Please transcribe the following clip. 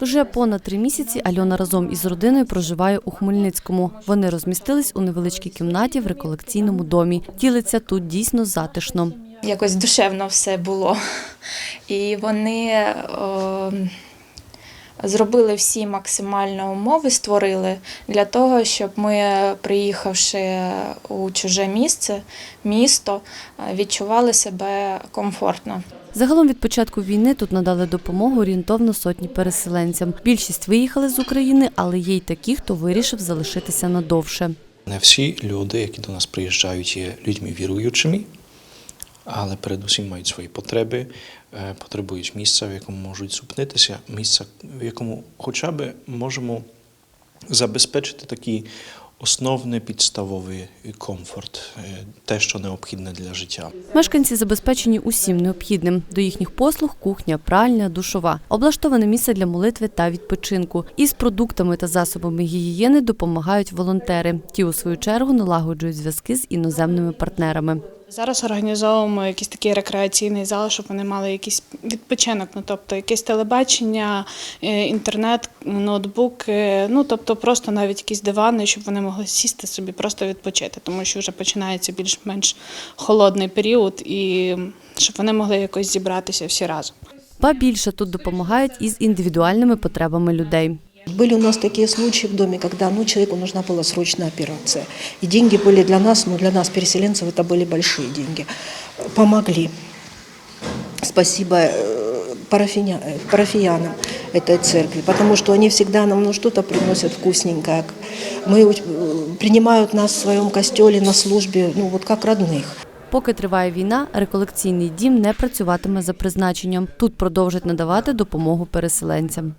Вже понад три місяці Альона разом із родиною проживає у Хмельницькому. Вони розмістились у невеличкій кімнаті в реколекційному домі. Ділиться тут дійсно затишно. якось душевно все було. І вони о, зробили всі максимально умови, створили для того, щоб ми, приїхавши у чуже місце, місто, відчували себе комфортно. Загалом від початку війни тут надали допомогу орієнтовно сотні переселенцям. Більшість виїхали з України, але є й такі, хто вирішив залишитися надовше. Не всі люди, які до нас приїжджають, є людьми віруючими, але передусім мають свої потреби, е, потребують місця, в якому можуть зупинитися, місця, в якому хоча б можемо забезпечити такий основний підставовий комфорт, е, те, що необхідне для життя. Мешканці забезпечені усім необхідним. До їхніх послуг кухня, пральня, душова, облаштоване місце для молитви та відпочинку. Із продуктами та засобами гігієни допомагають волонтери. Ті, у свою чергу, налагоджують зв'язки з іноземними партнерами. Зараз організовуємо якийсь такий рекреаційний зал, щоб вони мали якийсь відпочинок, ну тобто якесь телебачення, е, інтернет, ноутбук, е, ну тобто просто навіть якісь дивани, щоб вони могли сісти собі, просто відпочити, тому що вже починається більш-менш холодний період, і щоб вони могли якось зібратися всі разом. Ба більше тут допомагають із індивідуальними потребами людей. Были у нас такие случаи в доме, когда ну, человеку нужна была срочная операция. И деньги были для нас, ну для нас, переселенцев, это были большие деньги. Помогли. Спасибо э, парафиня- э, парафиянам этой церкви, потому что они всегда нам ну, что-то приносят вкусненькое. Мы, э, принимают нас в своем костеле на службе, ну вот как родных. Поки триває війна, реколекційний дім не працюватиме за призначенням. Тут продовжать надавати допомогу переселенцям.